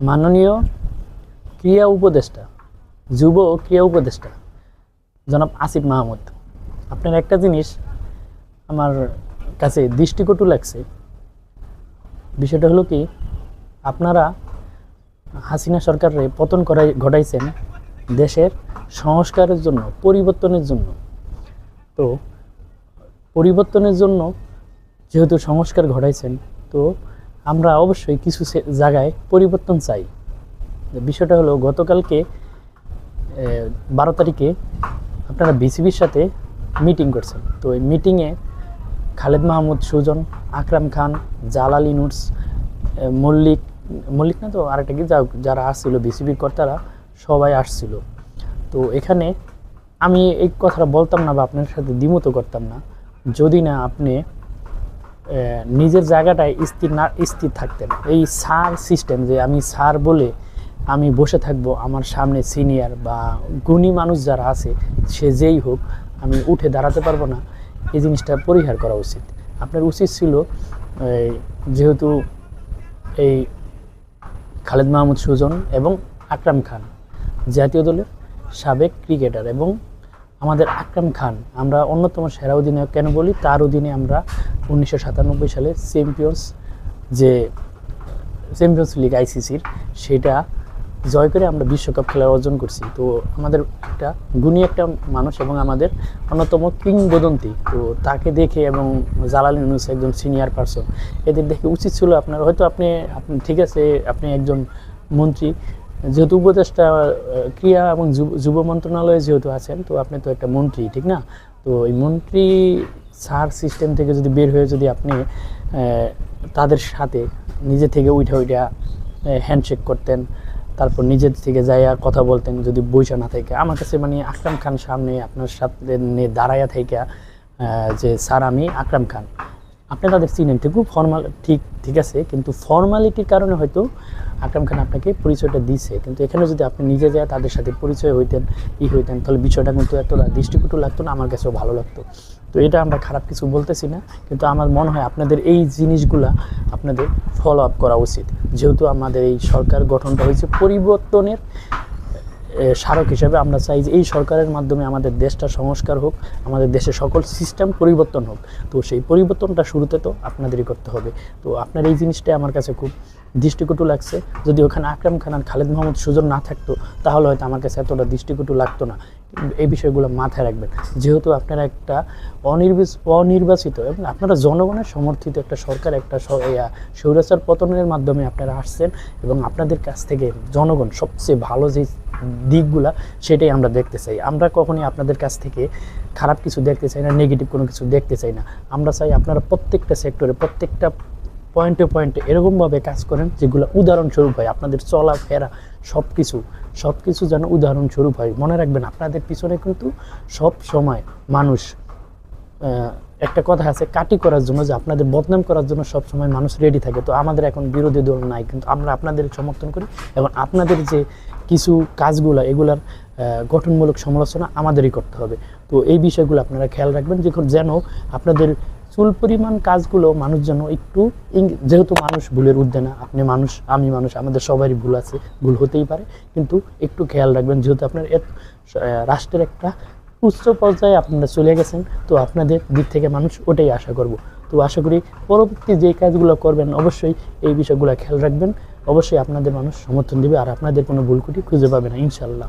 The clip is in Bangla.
মাননীয় ক্রিয়া উপদেষ্টা, যুব ক্রিয়া উপদেষ্টা, জনাব আসিফ মাহমুদ। আপনার একটা জিনিস আমার কাছে দৃষ্টিকটু লাগছে। বিষয়টা হলো কি, আপনারা হাসিনা সরকারের পতন করাই, ঘটাইছেন দেশের সংস্কারের জন্য, পরিবর্তনের জন্য। তো পরিবর্তনের জন্য যেহেতু সংস্কার ঘটাইছেন, তো আমরা অবশ্যই কিছু জায়গায় পরিবর্তন চাই। বিষয়টা হলো, গতকালকে বারো তারিখে আপনারা বিসিবির সাথে মিটিং করছেন। তো এই মিটিংয়ে খালেদ মাহমুদ, সুজন আকরাম খান, জালাল ইনুস মল্লিক মল্লিক না তো, আরেকটা কি যারা আসছিল, বিসিবির কর্তারা সবাই আসছিল। তো এখানে আমি এই কথাটা বলতাম না বা আপনার সাথে দ্বিমত করতাম না। যদি না আপনি নিজের জায়গাটায় স্থির না, স্থির থাকতেন এই সার সিস্টেম যে আমি সার বলে আমি বসে থাকব আমার সামনে সিনিয়র বা গুণী মানুষ যারা আছে, সে যেই হোক, আমি উঠে দাঁড়াতে পারব না। এই জিনিসটা পরিহার করা উচিত। আপনার উচিত ছিল যেহেতু এই খালেদ মাহমুদ সুজন এবং আকরাম খান জাতীয় দলের সাবেক ক্রিকেটার এবং আমাদের আকরাম খান, আমরা অন্যতম সেরা অধিনায়ক কেন বলি? তার অধীনে আমরা উনিশশো সাতানব্বই সালে চ্যাম্পিয়ন্স যে চ্যাম্পিয়ন্স লিগ আইসিসির, সেটা জয় করে আমরা বিশ্বকাপ খেলা অর্জন করছি। তো আমাদের একটা গুণী একটা মানুষ এবং আমাদের অন্যতম কিংবদন্তি। তো তাকে দেখে এবং জালাল ইউনুস একজন সিনিয়র পারসন এদের দেখে উচিত ছিল আপনার, হয়তো আপনি আপনি ঠিক আছে, আপনি একজন মন্ত্রী। যেহেতু উপদেষ্টা ক্রিয়া এবং যুব মন্ত্রণালয়ে যেহেতু আছেন, তো আপনি তো একটা মন্ত্রী, ঠিক না? তো এই মন্ত্রী সার সিস্টেম থেকে যদি বের হয়ে যদি আপনি তাদের সাথে নিজে থেকে উঠে উঠা হ্যান্ডশেক করতেন, তারপর নিজের থেকে যাইয়া কথা বলতেন যদি বইসা না থেকে। আমার কাছে মানে আকরাম খান সামনে আপনার সাথে নিয়ে দাঁড়াইয়া থেকে যে স্যার আমি আকরাম খান। আপনি তাদের চিনেন, ঠিকও ফর্মাল ঠিক ঠিক আছে, কিন্তু ফর্মালিটির কারণে হয়তো আকরাম খান আপনাকে পরিচয়টা দিছে। কিন্তু এখানে যদি আপনি নিজে যায় তাদের সাথে পরিচয় হইতেন, ই হইতেন, তাহলে বিষয়টা কিন্তু এত দৃষ্টিকটু লাগতো না, আমার কাছেও ভালো লাগতো। তো এটা আমরা খারাপ কিছু বলতেছি না, কিন্তু আমার মনে হয় আপনাদের এই জিনিসগুলা আপনাদের ফলো আপ করা উচিত। যেহেতু আমাদের এই সরকার গঠনটা হয়েছে পরিবর্তনের স্মারক হিসেবে আমরা চাই যে এই সরকারের মাধ্যমে আমাদের দেশটা সংস্কার হোক, আমাদের দেশের সকল সিস্টেম পরিবর্তন হোক। তো সেই পরিবর্তনটা শুরুতে তো আপনাদেরই করতে হবে। তো আপনার এই জিনিসটাই আমার কাছে খুব দৃষ্টিকটু লাগছে। যদি ওখানে আকরাম খান আর খালেদ মোহাম্মদ সুজন না থাকতো, তাহলে হয়তো আমার কাছে এতটা দৃষ্টিকটু লাগতো না। এই বিষয়গুলো মাথায় রাখবেন। যেহেতু আপনারা একটা অনির্বাচ, অনির্বাচিত এবং আপনারা জনগণের সমর্থিত একটা সরকার, একটা স- স্বৈরাচার পতনের মাধ্যমে আপনারা আসছেন এবং আপনাদের কাছ থেকে জনগণ সবচেয়ে ভালো যে দিকগুলা সেটাই আমরা দেখতে চাই। আমরা কখনই আপনাদের কাছ থেকে খারাপ কিছু দেখতে চাই না নেগেটিভ কোনো কিছু দেখতে চাই না। আমরা চাই আপনারা প্রত্যেকটা সেক্টরে প্রত্যেকটা পয়েন্টে পয়েন্টে এরকমভাবে কাজ করেন যেগুলো উদাহরণস্বরূপ হয়। আপনাদের চলাফেরা সব কিছু সব কিছু যেন উদাহরণস্বরূপ হয়। মনে রাখবেন, আপনাদের পিছনে কিন্তু সব সময় মানুষ একটা কথা আছে, কাটি করার জন্য যে আপনাদের বদনাম করার জন্য সব সময় মানুষ রেডি থাকে। তো আমাদের এখন বিরোধী দল নাই, কিন্তু আমরা আপনাদের সমর্থন করি এবং আপনাদের যে কিছু কাজগুলো, এগুলার গঠনমূলক সমালোচনা আমাদেরই করতে হবে। তো এই বিষয়গুলো আপনারা খেয়াল রাখবেন যে যেন আপনাদের চুল পরিমাণ কাজগুলো মানুষ যেন একটু যেহেতু মানুষ ভুলের ঊর্ধ্বে না, আপনি মানুষ, আমি মানুষ, আমাদের সবারই ভুল আছে, ভুল হতেই পারে। কিন্তু একটু খেয়াল রাখবেন যেহেতু আপনার রাষ্ট্রের একটা উচ্চ পর্যায়ে আপনারা চলে গেছেন, তো আপনাদের দিক থেকে মানুষ ওটাই আশা করব। তো আশা করি পরবর্তী যে কাজগুলো করবেন, অবশ্যই এই বিষয়গুলো খেয়াল রাখবেন। অবশ্যই আপনাদের মানুষ সমর্থন দেবে আর আপনাদের কোনো ভুলকুটি খুঁজে পাবে না ইনশাল্লাহ